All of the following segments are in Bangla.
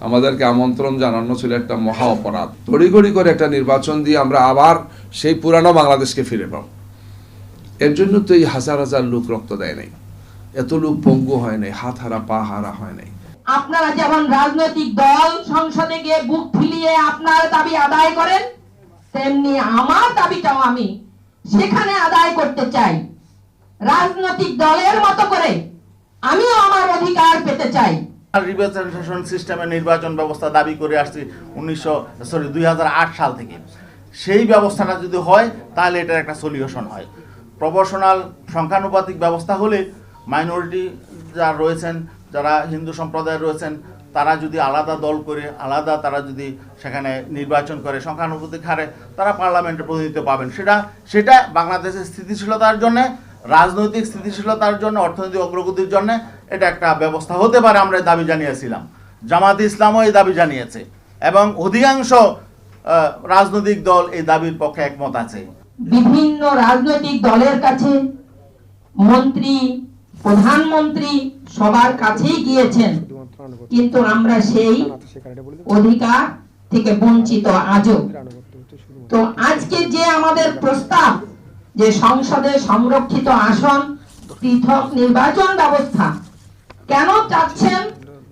আমাদেরকে আমন্ত্রণ জানানো ছিল একটা মহা অপরাধ। তড়িঘড়ি করে একটা নির্বাচন দিয়ে আমরা আবার সেই পুরানো বাংলাদেশকে ফিরে পাব। এর জন্য তো এই হাজার হাজার লোক রক্ত দেয় নাই। এত লোক পঙ্গু হয় নাই, হাত হারা, পা হারা হয় নাই। আপনারা যেমন রাজনৈতিক দল সংসদে গিয়ে বুক ফুলিয়ে আপনার দাবি আদায় করেন, তেমনি আমার দাবিটাও আমি সেখানে আদায় করতে চাই। রাজনৈতিক দলের মতো করে আমিও আমার অধিকার পেতে চাই। রিপ্রেজেন্টেশন সিস্টেমে নির্বাচন ব্যবস্থা দাবি করে আসছি উনিশশো সরি দুই সাল থেকে। সেই ব্যবস্থাটা যদি হয়, তাহলে এটার একটা সলিউশন হয়। প্রপোর্শনাল সংখ্যানুপাতিক ব্যবস্থা হলে মাইনরিটি যারা রয়েছেন, যারা হিন্দু সম্প্রদায় রয়েছেন, তারা যদি আলাদা দল করে, আলাদা তারা যদি সেখানে নির্বাচন করে, সংখ্যানুপাতিক হারে তারা পার্লামেন্টে প্রতিনিধিত্ব পাবেন। সেটা সেটা বাংলাদেশের স্থিতিশীলতার জন্য, রাজনৈতিক স্থিতিশীলতার জন্য, অর্থনৈতিক অগ্রগতির জন্য এটা একটা ব্যবস্থা হতে পারে, আমরা দাবি জানিয়েছিলাম। জামাত ইসলামও এই দাবি জানিয়েছে এবং অধিকাংশ রাজনৈতিক দল এই দাবির পক্ষে একমত আছে। বিভিন্ন রাজনৈতিক দলের কাছে মন্ত্রী, প্রধানমন্ত্রী সবার কাছেই গিয়েছেন। কিন্তু আমরা সেই অধিকার থেকে বঞ্চিত আজও। তো আজকে যে আমাদের প্রস্তাব যে সংসদে সংরক্ষিত আসন, পৃথক নির্বাচন ব্যবস্থা কেন চাচ্ছেন?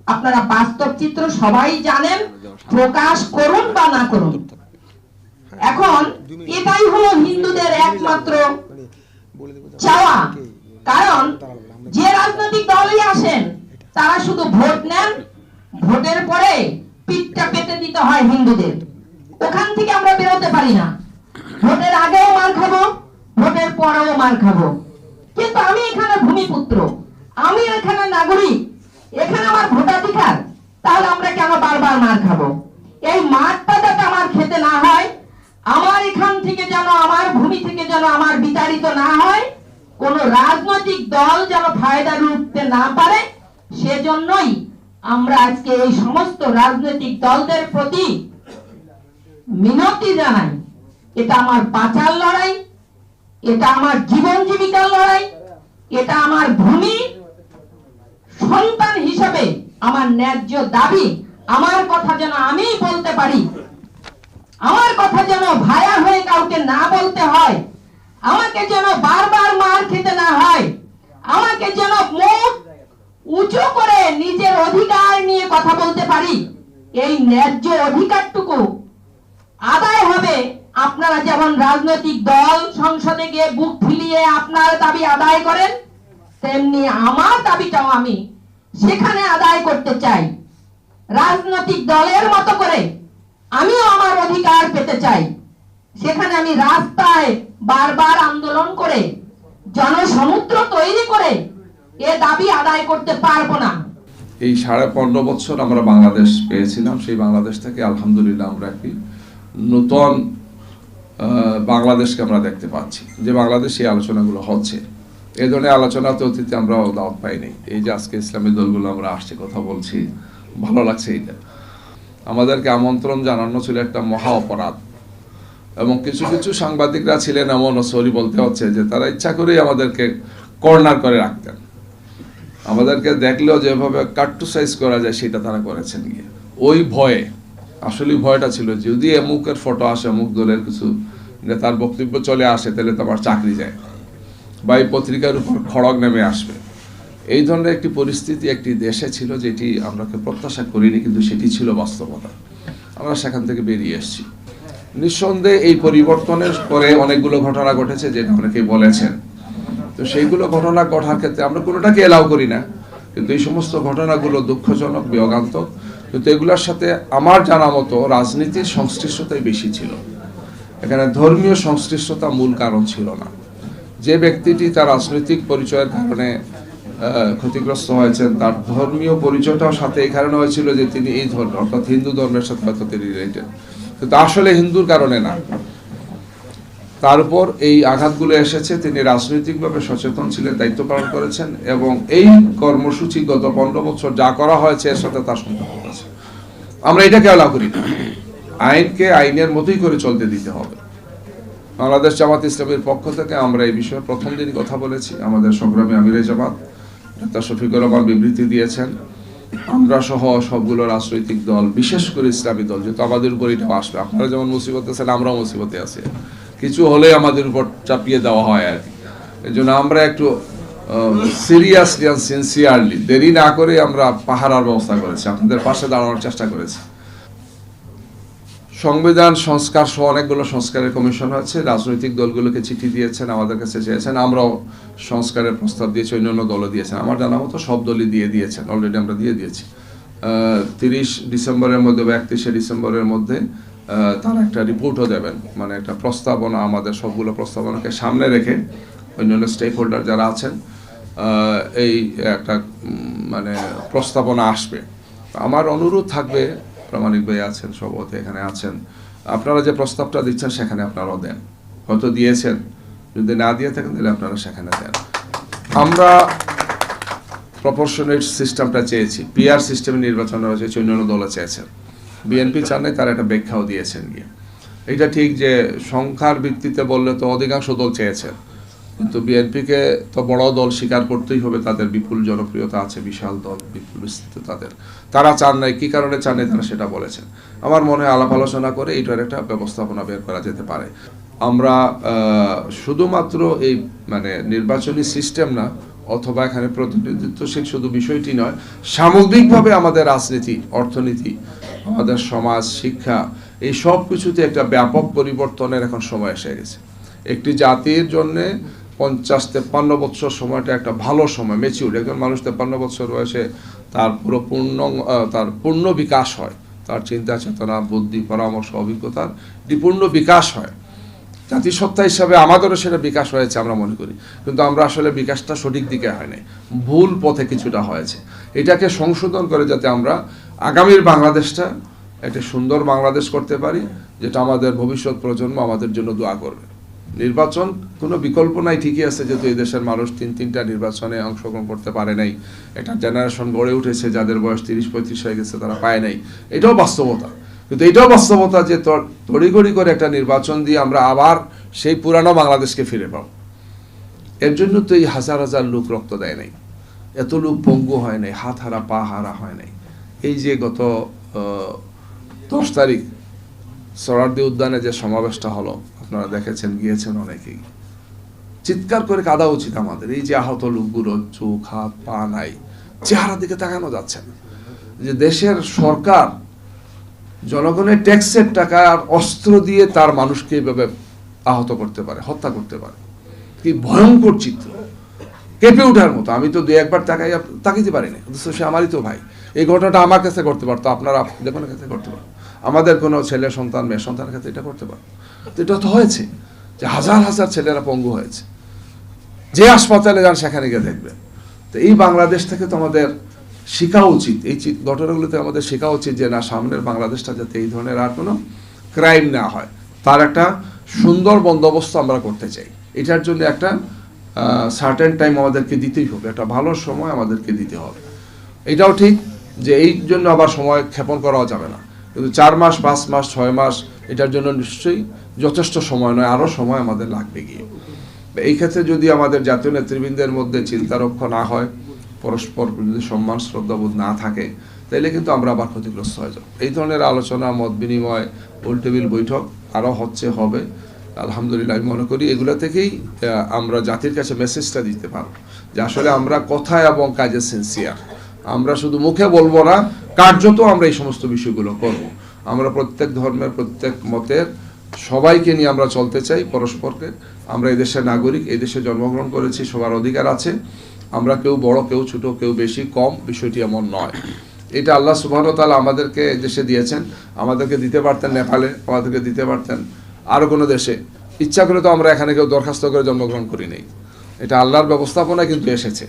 আপনারা বাস্তব চিত্র সবাই জানেন, প্রকাশ করুন বা না করুন। এখন এটাই হলো হিন্দুদের একমাত্র চাওয়া। কারণ যে রাজনৈতিক দলই আসেন, তারা শুধু ভোট নেন, ভোটের পরে পিঠটা পেতে দিতে হয় হিন্দুদের। ওখান থেকে আমরা বেরোতে পারি না। ভোটের আগেও মার খাব, ভোটের পরেও মার খাব। কিন্তু আমি এখানে ভূমিপুত্র। আমি এখানে নাগরিক, এখানে আমার ভোটাধিকার, তাহলে আমরা কেন বারবার মার খাব? এই মারটা যাতে আমার খেতে না হয়, আমার এখান থেকে যেন, আমার ভূমি থেকে যেন আমার বিতাড়িত না হয়, কোন রাজনৈতিক দল যেন ফায়দা লুটতে না পারে, সেজন্যই আমরা আজকে এই সমস্ত রাজনৈতিক দলদের প্রতি মিনতি জানাই। এটা আমার বাঁচার লড়াই, এটা আমার জীবন জীবিকার লড়াই, এটা আমার ভূমি আমার ন্যায্য দাবি, আমার কথা যেন আমি বলতে পারি। আমার কথা যেন ভায়া হয়ে কাউকে না বলতে হয়। আমাকে যেন বারবার মার খেতে না হয়। আমাকে যেন মুখ উঁচু করে নিজের অধিকার নিয়ে কথা বলতে পারি। এই ন্যায্য অধিকারটুকু আদায় হবে আপনারা যেমন রাজনৈতিক দল সংসদে গিয়ে বুক ফিলিয়ে আপনার দাবি আদায় করেন, তেমনি আমার দাবিটাও আমি সেখানে আদায় করতে চাই। রাজনৈতিক দলের মতো করে আমিও আমার অধিকার পেতে চাই। সেখানে আমি রাস্তায় বারবার আন্দোলন করে, জনসমুদ্র তৈরি করে এ দাবি আদায় করতে পারব না। এই সাড়ে পনেরো বছর আমরা বাংলাদেশ পেয়েছিলাম, সেই বাংলাদেশ থেকে আলহামদুলিল্লাহ আমরা একটি নূতন বাংলাদেশকে আমরা দেখতে পাচ্ছি। যে বাংলাদেশে এই আলোচনাগুলো হচ্ছে। এই ধরনের আলোচনাতে অতীতে আমরা দাওয়াত পাইনি। এই যে আজকে ইসলামী দলগুলো আমরা আসছে, কথা বলছি, ভালো লাগছে এইটা। আমাদেরকে আমন্ত্রণ জানানো ছিল একটা মহা অপরাধ। এবং কিছু কিছু সাংবাদিকরা ছিলেন এমন সরি বলতে হচ্ছে যে তারা ইচ্ছা করেই আমাদেরকে কর্নার করে রাখতেন। আমাদেরকে দেখলেও যেভাবে কার্টুসাইজ করা যায় সেটা তারা করেছেন গিয়ে। ওই ভয়ে আসলে ভয়টা ছিল, যদি এমুকের ফটো আসে, অমুক দলের কিছু নেতার বক্তব্য চলে আসে, তাহলে তো আমার চাকরি যায় বা এই পত্রিকার উপর খড়গ নেমে আসবে। এই ধরনের একটি পরিস্থিতি একটি দেশে ছিল যেটি আমরা প্রত্যাশা করিনি, কিন্তু সেটি ছিল বাস্তবতা। আমরা সেখান থেকে বেরিয়ে এসেছি। নিঃসন্দেহে এই পরিবর্তনের পরে অনেকগুলো ঘটনা ঘটেছে, যেটা অনেকেই বলেছেন। তো সেইগুলো ঘটনা ঘটার ক্ষেত্রে আমরা কোনোটাকে এলাও করি না। কিন্তু এই সমস্ত ঘটনাগুলো দুঃখজনক, বিয়োগান্তক। কিন্তু এগুলোর সাথে আমার জানা মতো রাজনীতির সংশ্লিষ্টতাই বেশি ছিল। এখানে ধর্মীয় সংশ্লিষ্টতা মূল কারণ ছিল না। যে ব্যক্তিটি তার রাজনৈতিক পরিচয়ের কারণে ক্ষতিগ্রস্ত হয়েছেন, তার ধর্মীয় পরিচয়টাও সাথে এই কারণে হয়েছিল যে তিনি এই ধর্ম, অর্থাৎ হিন্দু ধর্মের সাথে হয়তো তিনি রিলেটেড কিন্তু আসলে হিন্দুর কারণে না। তারপর এই আঘাতগুলো এসেছে, তিনি রাজনৈতিকভাবে সচেতন ছিলেন, দায়িত্ব পালন করেছেন, এবং এই কর্মসূচি গত পনেরো বছর যা করা হয়েছে, এর সাথে তার সম্পর্ক আছে। আমরা এটাকে অ্যালাউ করি না। আইনকে আইনের মতোই করে চলতে দিতে হবে। বাংলাদেশ জামাত ইসলামের পক্ষ থেকে আমরা এই বিষয়ে প্রথম দিনই কথা বলেছি। আমাদের সংগ্রামী আমিরে জামাত, ডাক্তার শফিকুর রহমান বিবৃতি দিয়েছেন। আমরা সহ সবগুলো রাজনৈতিক দল, বিশেষ করে ইসলামী দল, যেহেতু আমাদের উপর এটা আসবে। আপনারা যেমন মুসিবতে আছেন, আমরাও মুসিবতে আছি। কিছু হলে আমাদের উপর চাপিয়ে দেওয়া হয় আর কি। এই জন্য আমরা একটু সিরিয়াসলি সিনসিয়ারলি দেরি না করে আমরা পাহারার ব্যবস্থা করেছি। আপনাদের পাশে দাঁড়ানোর চেষ্টা করেছি। সংবিধান, সংস্কার সহ অনেকগুলো সংস্কারের কমিশন আছে। রাজনৈতিক দলগুলোকে চিঠি দিয়েছেন, আমাদের কাছে চেয়েছেন। আমরাও সংস্কারের প্রস্তাব দিয়েছি, অন্যান্য দলও দিয়েছেন। আমার জানা মতো সব দলই দিয়ে দিয়েছেন অলরেডি আমরা দিয়ে দিয়েছি। তিরিশ ডিসেম্বরের মধ্যে বা একত্রিশে ডিসেম্বরের মধ্যে তারা একটা রিপোর্টও দেবেন। মানে একটা প্রস্তাবনা, আমাদের সবগুলো প্রস্তাবনাকে সামনে রেখে অন্যান্য স্টেক হোল্ডার যারা আছেন এই একটা মানে প্রস্তাবনা আসবে। আমার অনুরোধ থাকবে প্রামাণিক ভাই আছেন সবতে এখানে আছেন। আপনারা যে প্রস্তাবটা দিচ্ছেন, সেখানে আপনারাও দেন। হয়তো দিয়েছেন। যদি না দিয়ে থাকেন, তাহলে আপনারা সেখানে দেন। আমরা প্রপোর্শনেট সিস্টেমটা চেয়েছি। পিআর সিস্টেমে নির্বাচন চেয়েছি অন্যান্য দলে চেয়েছেন। বিএনপি চান নাই, তারা একটা ব্যাখ্যাও দিয়েছেন গিয়ে। এটা ঠিক যে সংখ্যার ভিত্তিতে বললে তো অধিকাংশ দল চেয়েছেন। কিন্তু বিএনপিকে তো বড় দল স্বীকার করতেই হবে, তাদের বিপুল জনপ্রিয়তা আছে, বিশাল দল, বিপুল বিস্তৃত তাদের। তারা চান নাই, কি কারণে চান নাই তারা সেটা বলেছেন। আমার মনে হয় আলাপ আলোচনা করে এইটার একটা ব্যবস্থাপনা বের করা যেতে পারে। আমরা শুধুমাত্র এই মানে নির্বাচনী সিস্টেম না, অথবা এখানে প্রতিনিধিত্বশীল শুধু বিষয়টি নয়, সামগ্রিকভাবে আমাদের রাজনীতি, অর্থনীতি, আমাদের সমাজ, শিক্ষা, এই সব কিছুতে একটা ব্যাপক পরিবর্তনের এখন সময় এসে গেছে। একটি জাতির জন্য পঞ্চাশ তেপ্পান্ন বছর সময়টা একটা ভালো সময় মেচিউর একজন মানুষ তেপ্পান্ন বছর বয়সে তার পুরো পূর্ণ তার পূর্ণ বিকাশ হয়। তার চিন্তা, চেতনা, বুদ্ধি, পরামর্শ অভিজ্ঞতার পূর্ণ বিকাশ হয়। জাতিসত্তা হিসাবে আমাদেরও সেটা বিকাশ হয়েছে আমরা মনে করি। কিন্তু আমরা আসলে বিকাশটা সঠিক দিকে হয়নি ভুল পথে কিছুটা হয়েছে। এটাকে সংশোধন করে যাতে আমরা আগামীর বাংলাদেশটা, একটা সুন্দর বাংলাদেশ করতে পারি, যেটা আমাদের ভবিষ্যৎ প্রজন্ম আমাদের জন্য দোয়া করবে। নির্বাচন, কোনো বিকল্প নাই, ঠিকই আছে, যেহেতু এই দেশের মানুষ তিন, তিনটা নির্বাচনে অংশগ্রহণ করতে পারে নাই। একটা জেনারেশন গড়ে উঠেছে, যাদের বয়স তিরিশ, পঁয়ত্রিশ হয়ে গেছে, তারা পায় নাই। এটাও বাস্তবতা। কিন্তু এটাও বাস্তবতা যে তড়- তড়িঘড়ি করে একটা নির্বাচন দিয়ে আমরা আবার সেই পুরানো বাংলাদেশকে ফিরে পাবো। এর জন্য তো এই হাজার হাজার লোক রক্ত দেয় নাই। এত লোক পঙ্গু হয় নাই, হাত হারা, পা হারা হয় নাই। এই যে গত দশ তারিখ, সরারদি উদ্যানে যে সমাবেশটা হলো আপনারা দেখেছেন, গিয়েছেন অনেকেই। চিৎকার করে কাঁদা উচিত আমাদের। এই যে আহত লোকগুলো চোখ, হাত, পা নাই চেহারা দিকে তাকানো যাচ্ছে না। যে দেশের সরকার জনগণের ট্যাক্সের টাকা আর অস্ত্র দিয়ে তার মানুষকে এভাবে আহত করতে পারে, হত্যা করতে পারে। কি ভয়ঙ্কর চিত্র। কেঁপে ওঠার মতো। আমি তো দু একবার তাকাই তাকাইতে পারি না অথচ সে আমারই তো ভাই। এই ঘটনাটা আমার কাছে করতে পারতো। আপনারা কোনো কাছে করতে পারতো। আমাদের কোনো ছেলে সন্তান, মেয়ে সন্তানের ক্ষেত্রে এটা করতে পারতো তো এটা তো হয়েছে যে হাজার হাজার ছেলেরা পঙ্গু হয়েছে। যে হাসপাতালে যান সেখানে গিয়ে দেখবেন তো এই বাংলাদেশ থেকে তো আমাদের শেখা উচিত। এই ঘটনাগুলোতে আমাদের শেখা উচিত যে না, সামনের বাংলাদেশটা যাতে এই ধরনের আর কোনো ক্রাইম না হয়। তার একটা সুন্দর বন্দোবস্ত আমরা করতে চাই। এটার জন্য একটা সার্টেন টাইম আমাদেরকে দিতেই হবে। একটা ভালো সময় আমাদেরকে দিতে হবে। এটাও ঠিক যে এই জন্য আবার সময় ক্ষেপণ করাও যাবে না। কিন্তু চার মাস, পাঁচ মাস, ছয় মাস, এটার জন্য নিশ্চয়ই যথেষ্ট সময় নয় আরও সময় আমাদের লাগবে গিয়ে। এই ক্ষেত্রে যদি আমাদের জাতীয় নেতৃবৃন্দের মধ্যে চিন্তারক্ষ না হয়, পরস্পর যদি সম্মান, শ্রদ্ধাবোধ না থাকে তাহলে কিন্তু আমরা আবার ক্ষতিগ্রস্ত হয়ে যাব। এই ধরনের আলোচনা, মত বিনিময় গোলটেবিল বৈঠক আরও হচ্ছে, হবে। আলহামদুলিল্লাহ, আমি মনে করি এগুলো থেকেই আমরা জাতির কাছে মেসেজটা দিতে পারব যে আসলে আমরা কথায় এবং কাজে সিনসিয়ার আমরা শুধু মুখে বলব না কার্যত আমরা এই সমস্ত বিষয়গুলো করব। আমরা প্রত্যেক ধর্মের, প্রত্যেক মতের সবাইকে নিয়ে আমরা চলতে চাই পরস্পরকে। আমরা এই দেশের নাগরিক, এই দেশে জন্মগ্রহণ করেছি, সবার অধিকার আছে। আমরা কেউ বড়, কেউ ছোট, কেউ বেশি, কম, বিষয়টি এমন নয়। এটা আল্লাহ সুবাহ তালা আমাদেরকে দেশে দিয়েছেন। আমাদেরকে দিতে পারতেন নেপালে, আমাদেরকে দিতে পারতেন আরও কোনো দেশে। ইচ্ছা করে তো আমরা এখানে কেউ দরখাস্ত করে জন্মগ্রহণ করি নেই। এটা আল্লাহর ব্যবস্থাপনা কিন্তু এসেছে।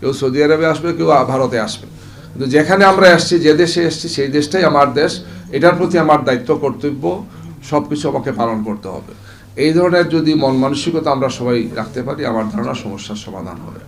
কেউ সৌদি আরবে আসবে, কেউ ভারতে আসবে। কিন্তু যেখানে আমরা এসছি যে দেশে এসছি সেই দেশটাই আমার দেশ। এটার প্রতি আমার দায়িত্ব, কর্তব্য সব কিছু আমাকে পালন করতে হবে। এই ধরনের যদি মন মানসিকতা আমরা সবাই রাখতে পারি, আমার ধারণা সমস্যার সমাধান হবে।